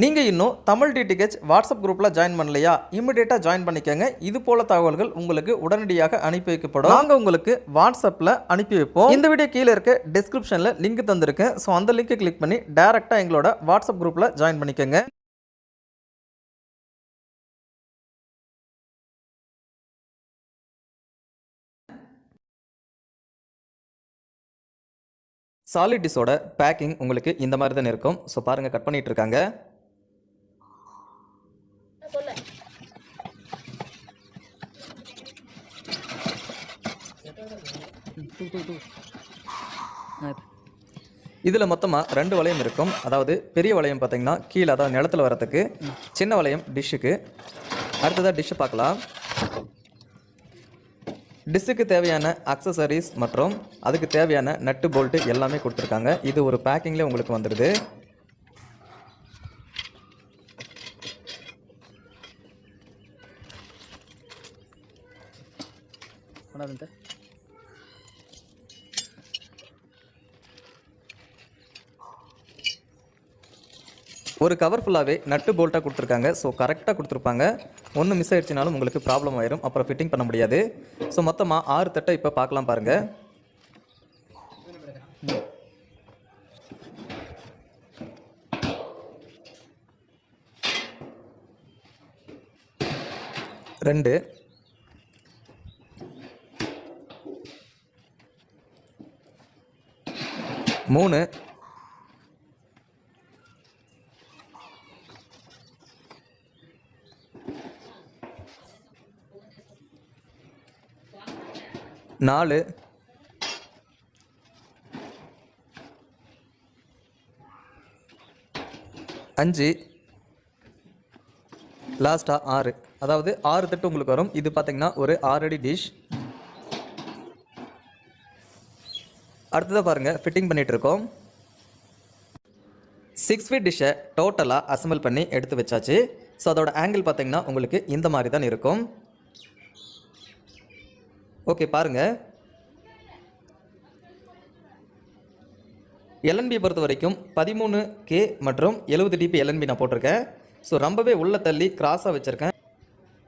நீங்கள் இன்னும் Tamil DTH WhatsApp குரூப்பில் ஜாயின் பண்ணலையா? இமிடியேட்டாக ஜாயின் பண்ணிக்கோங்க. இது போல தகவல்கள் உங்களுக்கு உடனடியாக அனுப்பி வைக்கப்படும். நாங்கள் உங்களுக்கு வாட்ஸ்அப்பில் அனுப்பி வைப்போம். இந்த வீடியோ கீழே இருக்க டிஸ்கிரிப்ஷனில் லிங்க் தந்திருக்கேன் ஸோ அந்த லிங்கை கிளிக் பண்ணி டேரெக்டாக எங்களோட வாட்ஸ்அப் குரூப்பில் ஜாயின் பண்ணிக்கோங்க. சாலிட் பேக்கிங் உங்களுக்கு இந்த மாதிரி தான் இருக்கும். ஸோ பாருங்கள் கட் பண்ணிட்டு இருக்காங்க இதில் மொத்தமாக ரெண்டு வளையம் இருக்கும். அதாவது பெரிய வளையம் பார்த்தீங்கன்னா கீழே அதாவது நிலத்தில் வரத்துக்கு சின்ன வளையம் டிஷ்ஷுக்கு. அடுத்ததாக டிஷ்ஷை பார்க்கலாம் டிஷ்ஷுக்கு தேவையான அக்சசரிஸ் மற்றும் அதுக்கு தேவையான நட்டு போல்ட்டு எல்லாமே கொடுத்துருக்காங்க. இது ஒரு பேக்கிங்லேயே உங்களுக்கு வந்துடுது ஒரு கவர் ஃபுல்லாகவே நட்டு போல்ட்டாக கொடுத்துருக்காங்க. ஸோ கரெக்டாக கொடுத்துருப்பாங்க. ஒன்று மிஸ் ஆகிடுச்சினாலும் உங்களுக்கு ப்ராப்ளம் ஆயிரும். அப்புறம் ஃபிட்டிங் பண்ண முடியாது. ஸோ மொத்தமாக ஆறு தட்டை இப்போ பார்க்கலாம் பாருங்கள் ரெண்டு. மூணு. நாலு. அஞ்சு. லாஸ்ட்டாக ஆறு. அதாவது ஆறு தட்டு உங்களுக்கு வரும். இது பார்த்திங்கன்னா ஒரு ஆறு அடி டிஷ் அடுத்ததாக பாருங்கள் ஃபிட்டிங் பண்ணிகிட்டு இருக்கோம் சிக்ஸ் ஃபீட் டிஷ்ஷை டோட்டலாக அசம்பிள் பண்ணி எடுத்து வச்சாச்சு. ஸோ அதோட ஆங்கிள் பார்த்தீங்கன்னா உங்களுக்கு இந்த மாதிரி தான் இருக்கும் ஓகே பாருங்கள் எல்என்பி பொறுத்த வரைக்கும் பதிமூணு கே மற்றும் எழுபது டிபி எல்என்பி நான் போட்டிருக்கேன். ஸோ ரொம்பவே உள்ள தள்ளி கிராஸாக வச்சுருக்கேன்.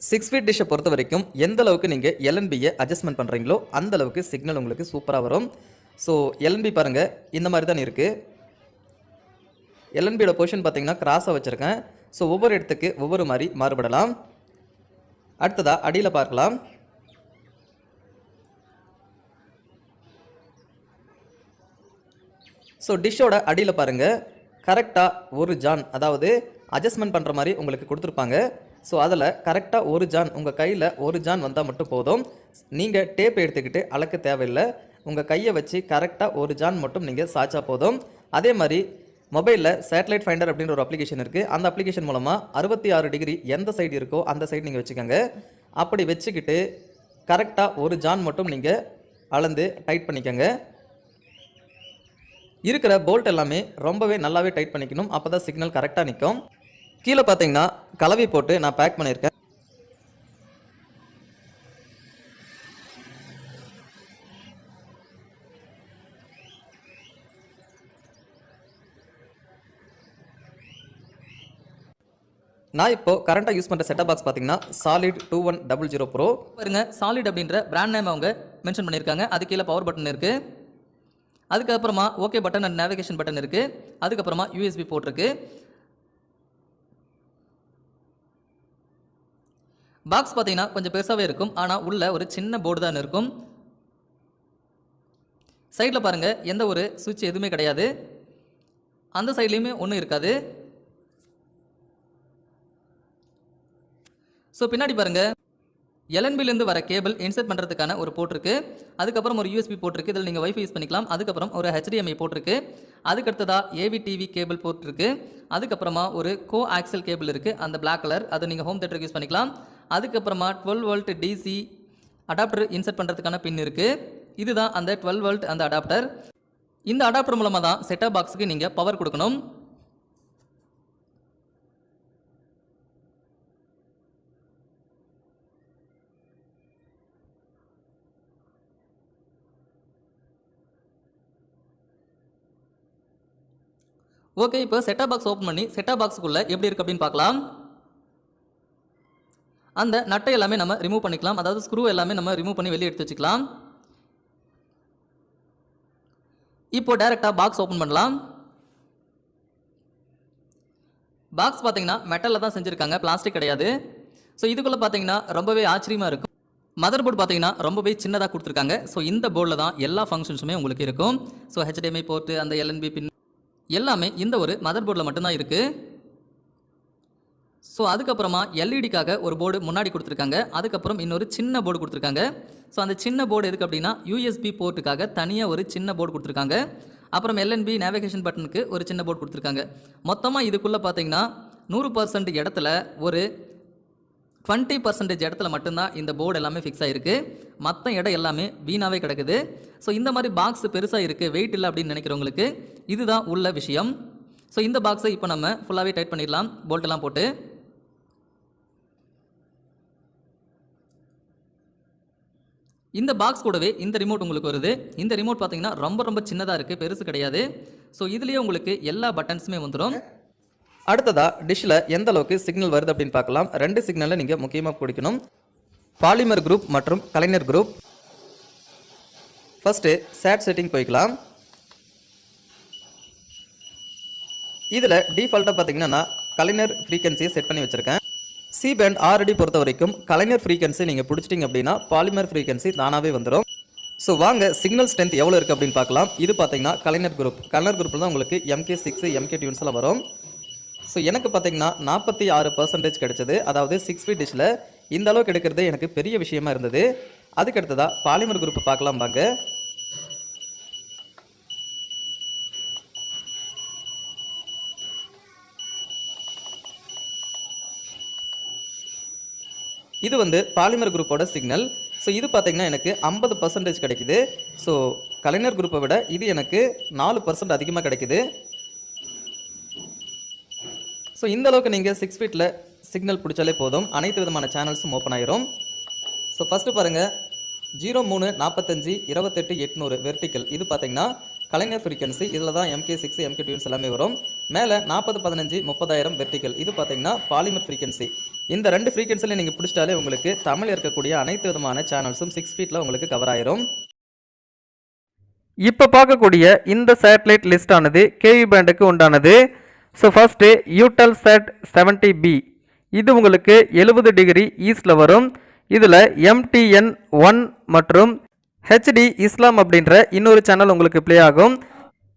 சிக்ஸ் ஃபீட் டிஷ்ஷை பொறுத்த வரைக்கும் எந்த அளவுக்கு நீங்கள் எல்என்பியை அட்ஜஸ்ட்மெண்ட் பண்ணுறீங்களோ அந்த அளவுக்கு சிக்னல் உங்களுக்கு சூப்பராக வரும். ஸோ எல்என்பி பாருங்கள் இந்த மாதிரி தான் இருக்குது எல்என்பியோட பொசிஷன் பார்த்தீங்கன்னா கிராஸாக வச்சுருக்கேன். ஸோ ஒவ்வொரு இடத்துக்கு ஒவ்வொரு மாதிரி மாறுபடலாம். அடுத்ததாக அடியில் பார்க்கலாம். ஸோ டிஷ்ஷோட அடியில் பாருங்கள் கரெக்டாக ஒரு ஜான் அதாவது அட்ஜஸ்ட்மெண்ட் பண்ணுற மாதிரி உங்களுக்கு கொடுத்துருப்பாங்க. ஸோ அதில் கரெக்டாக ஒரு ஜான் உங்கள் கையில் ஒரு ஜான் வந்தால் மட்டும் போதும். நீங்கள் டேப் எடுத்துக்கிட்டு அளக்க தேவையில்லை. உங்கள் கையை வச்சு கரெக்டாக ஒரு ஜான் மட்டும் நீங்கள் சாய்ச்சா போதும். அதே மாதிரி மொபைலில் சேட்டலைட் ஃபைண்டர் அப்படின்ற ஒரு அப்ளிகேஷன் இருக்குது அந்த அப்ளிகேஷன் மூலமாக அறுபத்தி ஆறு டிகிரி எந்த சைடு இருக்கோ அந்த சைடு நீங்கள் வச்சுக்கோங்க. அப்படி வச்சுக்கிட்டு கரெக்டாக ஒரு ஜான் மட்டும் நீங்கள் அளந்து டைட் பண்ணிக்கோங்க. இருக்கிற போல்ட் எல்லாமே ரொம்பவே நல்லாவே டைட் பண்ணிக்கணும். அப்போ தான் சிக்னல் கரெக்டாக நிற்கும். கீழே பார்த்தீங்கன்னா கலவை போட்டு நான் பேக் பண்ணியிருக்கேன். நான் இப்போ கரண்ட்டாக யூஸ் பண்ணுற செட்டப் பாக்ஸ் பார்த்தீங்கன்னா Solid two one double zero pro பாருங்க சாலிட் அப்படின்ற பிராண்ட் நேம் அவங்க மென்ஷன் பண்ணியிருக்காங்க. அது கீழே பவர் பட்டன் இருக்குது அதுக்கப்புறமா okay button and navigation button இருக்குது அதுக்கப்புறமா யூஎஸ்பி போட்டிருக்கு. பாக்ஸ் பார்த்தீங்கன்னா கொஞ்சம் பெருசாகவே இருக்கும். ஆனால் உள்ள ஒரு சின்ன போர்டு தான் இருக்கும். சைடில் பாருங்கள் எந்த ஒரு சுவிட்ச் எதுவுமே கிடையாது. அந்த சைட்லேயுமே ஒன்றும் இருக்காது. ஸோ பின்னாடி பாருங்கள் எலன்பிலேருந்து வர கேபிள் இன்சர்ட் பண்ணுறதுக்கான ஒரு போட்டிருக்கு அதுக்கப்புறம் ஒரு யூஎஸ்பி போட்டிருக்கு இதில் நீங்கள் ஒய்ஃபை யூஸ் பண்ணிக்கலாம். அதுக்கப்புறம் ஒரு ஹெச்டிஎம்ஐ போட்டிருக்கு அதுக்கடுத்ததாக ஏவி டிவி கேபிள் போட்டிருக்கு அதுக்கப்புறமா ஒரு கோ ஆக்சல் கேபிள் இருக்குது அந்த பிளாக் கலர் அதை நீங்கள் ஹோம் தேட்டருக்கு யூஸ் பண்ணிக்கலாம். அதுக்கப்புறமா twelve volt DC adapter insert பண்ணுறதுக்கான பின் இருக்குது இதுதான் அந்த டுவெல் வோல்ட் அந்த அடாப்டர் இந்த அடாப்டர் மூலமாக தான் செட்டப் பாக்ஸுக்கு நீங்கள் பவர் கொடுக்கணும். ஓகே இப்போ செட்டப் பாக்ஸ் ஓப்பன் பண்ணி செட்டப் பாக்ஸுக்குள்ளே எப்படி இருக்குது அப்படின்னு பார்க்கலாம். அந்த நட்டை எல்லாமே நம்ம ரிமூவ் பண்ணிக்கலாம். அதாவது ஸ்க்ரூ எல்லாமே நம்ம ரிமூவ் பண்ணி வெளியே எடுத்து வச்சுக்கலாம். இப்போ டைரெக்டாக பாக்ஸ் ஓப்பன் பண்ணலாம். பாக்ஸ் பார்த்தீங்கன்னா மெட்டலில் தான் செஞ்சுருக்காங்க. பிளாஸ்டிக் கிடையாது. ஸோ இதுக்குள்ளே பார்த்தீங்கன்னா ரொம்பவே ஆச்சரியமாக இருக்கும். மதர் போர்டு பார்த்தீங்கன்னா ரொம்பவே சின்னதாக கொடுத்துருக்காங்க. ஸோ இந்த போர்டில் தான் எல்லா ஃபங்க்ஷன்ஸுமே உங்களுக்கு இருக்கும். ஸோ ஹெச்டிஎம்ஐ போர்ட்டு அந்த எல்என்பி பின் எல்லாமே இந்த ஒரு மதர் போர்டில் மட்டும்தான் இருக்குது ஸோ அதுக்கப்புறமா எல்இடிக்காக ஒரு போர்டு முன்னாடி கொடுத்துருக்காங்க. அதுக்கப்புறம் இன்னொரு சின்ன போர்டு கொடுத்துருக்காங்க. ஸோ அந்த சின்ன போர்டு எதுக்கு அப்படின்னா யூஎஸ்பி போர்ட்டுக்காக தனியாக ஒரு சின்ன போர்டு கொடுத்துருக்காங்க. அப்புறம் எல்என்பி நேவிகேஷன் பட்டனுக்கு ஒரு சின்ன போர்டு கொடுத்துருக்காங்க. மொத்தமாக இதுக்குள்ளே பார்த்தீங்கன்னா நூறு பர்சன்ட் இடத்துல ஒரு டுவெண்ட்டி பர்சன்டேஜ் இடத்துல மட்டும்தான் இந்த போர்டு எல்லாமே ஃபிக்ஸ் ஆகிருக்கு மற்ற இடம் எல்லாமே வீணாகவே கிடக்குது. ஸோ இந்த மாதிரி பாக்ஸ் பெருசாக இருக்குது வெயிட் இல்லை அப்படின்னு நினைக்கிறவங்களுக்கு இதுதான் உள்ள விஷயம். ஸோ இந்த பாக்ஸை இப்போ நம்ம ஃபுல்லாகவே டைட் பண்ணிடலாம். போல்ட்டெல்லாம் போட்டு. இந்த பாக்ஸ் கூடவே இந்த ரிமோட் உங்களுக்கு வருது. இந்த ரிமோட் பார்த்தீங்கன்னா ரொம்ப ரொம்ப சின்னதாக இருக்குது பெருசு கிடையாது. ஸோ இதுலேயே உங்களுக்கு எல்லா பட்டன்ஸுமே வந்துடும் அடுத்ததா டிஷ்ல எந்த அளவுக்கு சிக்னல் வருது அப்படின்னு பார்க்கலாம். ரெண்டு சிக்னலை நீங்க முக்கியமாக பிடிக்கணும். பாலிமர் குரூப் மற்றும் Kalaignar group first sat setting போய்க்கலாம். இதில் டிஃபால்ட்டாக பார்த்தீங்கன்னா நான் கலைஞர் ஃப்ரீக்வன்சியை செட் பண்ணி வச்சுருக்கேன். சி பேண்ட் ஆல்ரெடி பொறுத்த வரைக்கும் கலைஞர் ஃப்ரீக்வன்சி நீங்கள் பிடிச்சிட்டிங்க அப்படின்னா பாலிமர் ஃப்ரீக்வன்சி தானாகவே வந்துடும் ஸோ வாங்க சிக்னல் ஸ்ட்ரென்த் எவ்வளோ இருக்குது அப்படின்னு பார்க்கலாம். இது பார்த்தீங்கன்னா கலைஞர் குரூப் கலைஞர் குரூப்பில் தான் உங்களுக்கு எம்கே சிக்ஸ் எம்கே டியூன்ஸ்லாம் வரும். ஸோ எனக்கு பார்த்தீங்கன்னா நாற்பத்தி ஆறு பர்சன்டேஜ் கிடச்சிது. அதாவது சிக்ஸ் ஃபீட் டிஷ்ல இந்த அளவுக்கு எடுக்கிறது எனக்கு பெரிய விஷயமா இருந்தது. அதுக்கடுத்ததாக பாலிமர் குரூப் பார்க்கலாம் வாங்க. இது வந்து பாலிமர் குரூப்போட சிக்னல் ஸோ இது பார்த்திங்கன்னா எனக்கு ஐம்பது பர்சன்டேஜ் கிடைக்குது. ஸோ கலைஞர் குரூப்பை விட இது எனக்கு நாலு பர்சன்ட் அதிகமாக கிடைக்குது. ஸோ இந்த அளவுக்கு நீங்கள் சிக்ஸ் ஃபீட்டில் சிக்னல் பிடிச்சாலே போதும். அனைத்து விதமான சேனல்ஸும் ஓப்பன் ஆயிரும். ஸோ ஃபஸ்ட்டு பாருங்கள் ஜீரோ மூணு நாற்பத்தஞ்சு இருபத்தெட்டு எட்நூறு வெர்டிக்கல் இது பார்த்தீங்கன்னா கலைஞர் ஃப்ரீக்வன்சி இதில் தான் எம்கே சிக்ஸ் எம்கே டியூன்ஸ் எல்லாமே வரும். மேலே நாற்பது பதினஞ்சு முப்பதாயிரம் வெர்டிக்கல் இது பார்த்தீங்கன்னா பாலிமர் ஃப்ரீக்வன்சி இந்த ரெண்டு ஃப்ரீக்வன்சியில் நீங்கள் பிடிச்சிட்டாலே உங்களுக்கு தமிழ் இருக்கக்கூடிய அனைத்து விதமான சேனல்ஸும் சிக்ஸ் ஃபீட்டில் உங்களுக்கு கவர் ஆயிரும். இப்போ பார்க்கக்கூடிய இந்த சேட்டலைட் லிஸ்ட் ஆனது கேவி பேண்டுக்கு உண்டானது. So first Eutelsat seventy B இது உங்களுக்கு எழுபது டிகிரி ஈஸ்டில் வரும். இதில் எம்டிஎன் ஒன் மற்றும் ஹெச்டி இஸ்லாம் அப்படின்ற இன்னொரு சேனல் உங்களுக்கு ப்ளே ஆகும்.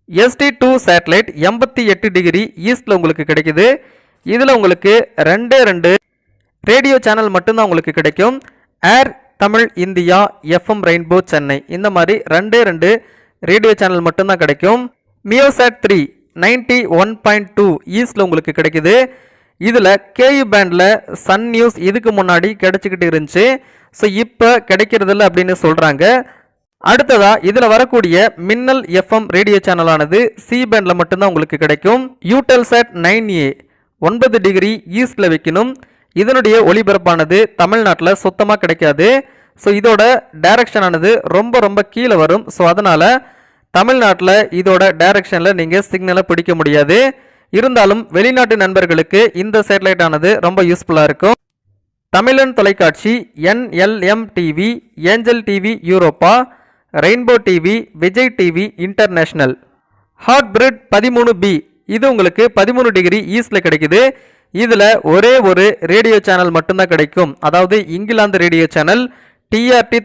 எஸ்டி டூ சேட்டலைட் எண்பத்தி எட்டு டிகிரி ஈஸ்டில் உங்களுக்கு கிடைக்குது. இதில் உங்களுக்கு ரெண்டே ரெண்டு ரேடியோ சேனல் மட்டும்தான் உங்களுக்கு கிடைக்கும். Air Tamil India FM Rainbow Chennai இந்த மாதிரி ரெண்டே ரெண்டு ரேடியோ சேனல் மட்டும்தான் கிடைக்கும். Measat three ninety one point two ஈஸ்டில் உங்களுக்கு கிடைக்குது. இதில் கேயு பேண்டில் சன் நியூஸ் இதுக்கு முன்னாடி கிடச்சிக்கிட்டு இருந்துச்சு. ஸோ இப்போ கிடைக்கிறதில்ல அப்படின்னு சொல்கிறாங்க அடுத்ததாக இதில் வரக்கூடிய மின்னல் எஃப்எம் ரேடியோ சேனலானது சி பேண்டில் மட்டும்தான் உங்களுக்கு கிடைக்கும். யூடெல்சாட் நைன் ஏ ஒன்பது டிகிரி ஈஸ்டில் வைக்கணும். இதனுடைய ஒளிபரப்பானது தமிழ்நாட்டில் சுத்தமாக கிடைக்காது. ஸோ இதோட டைரக்ஷனானது ரொம்ப ரொம்ப கீழே வரும். ஸோ அதனால் தமிழ்நாட்டில் இதோட டைரக்ஷனில் நீங்கள் சிக்னலை பிடிக்க முடியாது. இருந்தாலும் வெளிநாட்டு நண்பர்களுக்கு இந்த சேட்டலைட் ஆனது ரொம்ப யூஸ்ஃபுல்லாக இருக்கும். தமிழன் தொலைக்காட்சி NLM TV Angel TV Europa Rainbow TV Vijay TV international Hot Bird பதிமூணு பி இது உங்களுக்கு பதிமூணு டிகிரி ஈஸ்டில் கிடைக்குது. இதில் ஒரே ஒரு ரேடியோ சேனல் மட்டும்தான் கிடைக்கும். அதாவது இங்கிலாந்து ரேடியோ சேனல் டிஆர்டி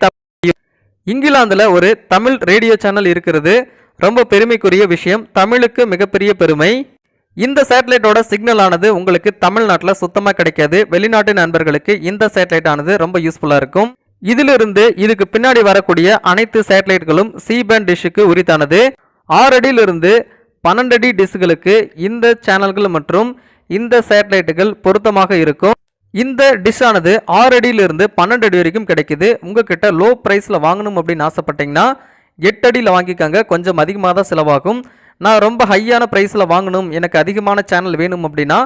இங்கிலாந்தில் ஒரு தமிழ் ரேடியோ சேனல் இருக்கிறது. ரொம்ப பெருமைக்குரிய விஷயம். தமிழுக்கு மிகப்பெரிய பெருமை. இந்த சேட்டலைட்டோட சிக்னல் ஆனது உங்களுக்கு தமிழ்நாட்டில் சுத்தமாக கிடைக்காது. வெளிநாட்டு நண்பர்களுக்கு இந்த சேட்டலைட் ஆனது ரொம்ப யூஸ்ஃபுல்லாக இருக்கும். இதிலிருந்து இதுக்கு பின்னாடி வரக்கூடிய அனைத்து சேட்டலைட்களும் சி பேண்ட் டிஷ்ஷுக்கு உரித்தானது. ஆறு அடியிலிருந்து பன்னெண்டு அடி டிஷ்களுக்கு இந்த சேனல்கள் மற்றும் இந்த சேட்டலைட்டுகள் பொருத்தமாக இருக்கும். இந்த டிஷ் ஆனது ஆறு அடியிலிருந்து பன்னெண்டு அடி வரைக்கும் கிடைக்குது. உங்ககிட்ட லோ ப்ரைஸில் வாங்கணும் அப்படின்னு ஆசைப்பட்டீங்கன்னா எட்டு அடியில் வாங்கிக்கோங்க. கொஞ்சம் அதிகமாக தான் செலவாகும். நான் ரொம்ப ஹையான ப்ரைஸில் வாங்கணும். எனக்கு அதிகமான சேனல் வேணும் அப்படின்னா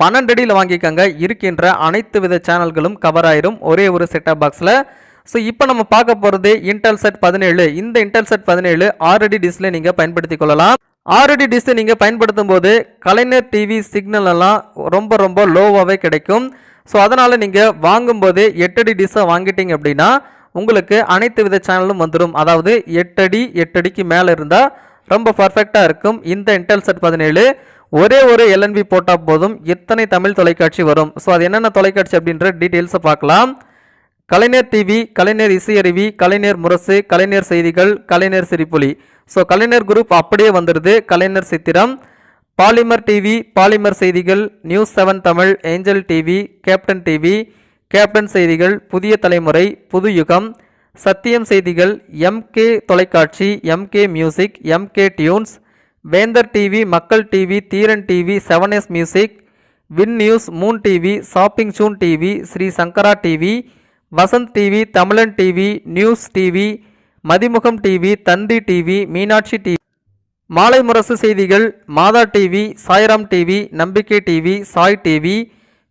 பன்னெண்டு அடியில் வாங்கிக்கோங்க. இருக்கின்ற அனைத்து வித சேனல்களும் கவர் ஆயிரும். ஒரே ஒரு செட்டப் பாக்ஸில் ஸோ இப்போ நம்ம பார்க்க போகிறது இன்டெல் செட் பதினேழு. இந்த இன்டெல் செட் பதினேழு ஆறடி டிஸ்ல நீங்கள் பயன்படுத்திக் கொள்ளலாம். ஆறடி டிஸ்ஸை நீங்கள் பயன்படுத்தும் போது கலைஞர் டிவி சிக்னல் எல்லாம் ரொம்ப ரொம்ப லோவாகவே கிடைக்கும். ஸோ அதனால் நீங்கள் வாங்கும்போது எட்டடி டிஷ்ஷை வாங்கிட்டீங்க அப்படின்னா உங்களுக்கு அனைத்து வித சேனலும் வந்துடும் அதாவது எட்டடி எட்டடிக்கு மேலே இருந்தால் ரொம்ப பர்ஃபெக்டாக இருக்கும். இந்த இன்டெல் செட் பதினேழு ஒரே ஒரு எல்என்பி போட்டால் போதும். எத்தனை தமிழ் தொலைக்காட்சி வரும். ஸோ அது என்னென்ன தொலைக்காட்சி அப்படின்ற டீட்டெயில்ஸை பார்க்கலாம். கலைஞர் டிவி கலைஞர் இசையருவி கலைஞர் முரசு கலைஞர் செய்திகள் கலைஞர் சிரிப்புலி. ஸோ கலைஞர் குரூப் அப்படியே வந்துடுது கலைஞர் சித்திரம். பாலிமர் டிவி பாலிமர் செய்திகள் news seven Tamil Angel TV Captain TV Captain செய்திகள் புதிய தலைமுறை புது யுகம் சத்தியம் செய்திகள் எம்கே தொலைக்காட்சி MK music MK tunes Vendhar TV Makkal TV Dheeran TV seven S music win news moon TV shopping soon TV Sri Sankara TV Vasanth TV Tamilan TV news TV Mathimugam TV Thanthi TV Meenakshi TV Maalai Murasu செய்திகள் Matha TV Sairam TV Nambikkai TV Sai TV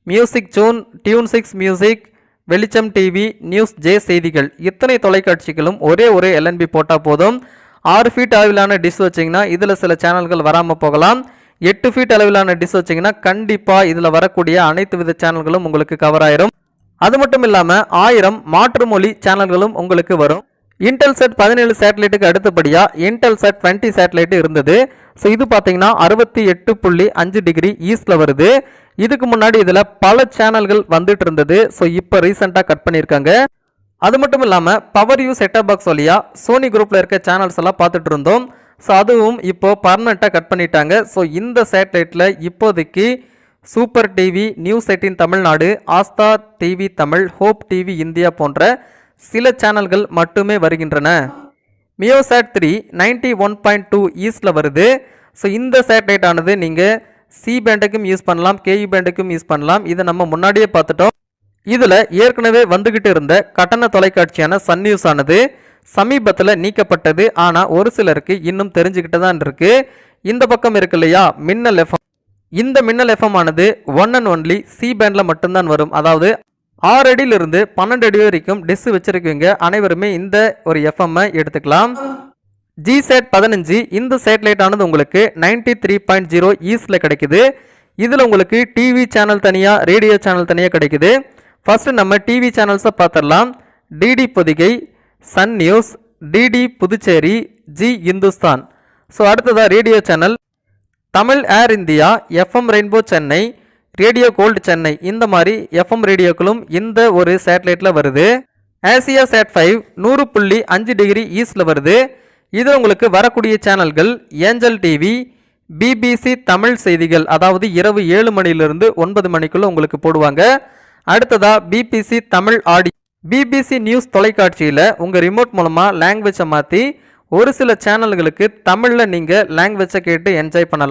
music zone tune six music Velicham TV news J செய்திகள். இத்தனை தொலைக்காட்சிகளும் ஒரே ஒரே LNB போட்டால் போதும். ஆறு feet அளவிலான dish வச்சிங்கன்னா இதில் சில சேனல்கள் வராமல் போகலாம். எட்டு ஃபீட் அளவிலான டிஷ் வச்சிங்கன்னா கண்டிப்பாக இதில் வரக்கூடிய அனைத்து வித சேனல்களும் உங்களுக்கு கவர் ஆயிரும். அது மட்டும் இல்லாமல் ஆயிரம் மாற்று மொழி சேனல்களும் உங்களுக்கு வரும். இன்டெல் செட் பதினேழு சேட்டலைட்டுக்கு அடுத்தபடியாக இன்டெல் செட் டுவெண்ட்டி சேட்டலைட் இருந்தது. ஸோ இது பார்த்தீங்கன்னா அறுபத்தி எட்டு புள்ளி அஞ்சு டிகிரி ஈஸ்டில் வருது. இதுக்கு முன்னாடி இதில் பல சேனல்கள் வந்துட்டு இருந்தது. ஸோ இப்போ ரீசெண்டாக கட் பண்ணியிருக்காங்க. அது மட்டும் இல்லாமல் பவர் யூ செட்டப் பாக்ஸ் வழியாக சோனி குரூப்பில் இருக்க சேனல்ஸ் எல்லாம் பார்த்துட்டு இருந்தோம். ஸோ அதுவும் இப்போது பர்மனெண்ட்டாக கட் பண்ணிட்டாங்க. ஸோ இந்த சேட்டலைட்டில் இப்போதைக்கு super TV news eighteen Tamil Nadu Aastha TV Tamil hope TV India போன்ற சில சேனல்கள் மட்டுமே வருகின்றன. Measat three ninety one point two ஈஸ்டில் வருது. ஸோ இந்த சேட்டலைட் ஆனது நீங்கள் சி பேண்டுக்கும் யூஸ் பண்ணலாம் கேஇ பேண்டுக்கும் யூஸ் பண்ணலாம். இதை நம்ம முன்னாடியே பார்த்துட்டோம். இதில் ஏற்கனவே வந்துக்கிட்டு இருந்த கட்டண தொலைக்காட்சியான சன் நியூஸ் ஆனது சமீபத்தில் நீக்கப்பட்டது. ஆனால் ஒரு சிலருக்கு இன்னும் தெரிஞ்சுக்கிட்டு தான் இருக்கு. இந்த பக்கம் இருக்கு இல்லையா? மின்னல் எஃப்எம் இந்த மின்னல் எஃப்எம் ஆனது ஒன் அண்ட் ஒன்லி சி பேண்டில் மட்டும்தான் வரும். அதாவது ஆறு அடியிலிருந்து பன்னெண்டு அடி வரைக்கும் டிஸ் வச்சிருக்கீங்க. அனைவருமே இந்த ஒரு எஃப்எம்ஐ எடுத்துக்கலாம். ஜி சேட் பதினஞ்சு. இந்த சேட்டலைட் ஆனது உங்களுக்கு நைன்டி த்ரீ பாயிண்ட் ஜீரோ ஈஸ்டில் கிடைக்குது. இதில் உங்களுக்கு டிவி சேனல் தனியாக ரேடியோ சேனல் தனியாக கிடைக்குது. ஃபஸ்ட்டு நம்ம டிவி சேனல்ஸை பார்த்துடலாம் DD Podhigai Sun news DD Puducherry Zee Hindustan. So அடுத்ததாக radio channel Tamil air India FM Rainbow Chennai radio gold Chennai இந்த மாதிரி எஃப்எம் ரேடியோக்களும் இந்த ஒரு சேட்டலைட்டில் வருது. ஆசியா சேட் ஃபைவ் நூறு புள்ளி அஞ்சு டிகிரி ஈஸ்டில் வருது. இது உங்களுக்கு வரக்கூடிய சேனல்கள் ஏஞ்சல் டிவி பிபிசி தமிழ் செய்திகள் அதாவது இரவு ஏழு மணிலிருந்து ஒன்பது மணிக்குள்ளே உங்களுக்கு போடுவாங்க. அடுத்ததாக பிபிசி தமிழ் ஆடி பிபிசி நியூஸ் தொலைக்காட்சியில் உங்கள் ரிமோட் மூலமாக லாங்குவேஜை மாற்றி ஒரு சில சேனல்களுக்கு தமிழில் நீங்கள் லாங்குவேஜை கேட்டு என்ஜாய் பண்ணலாம்.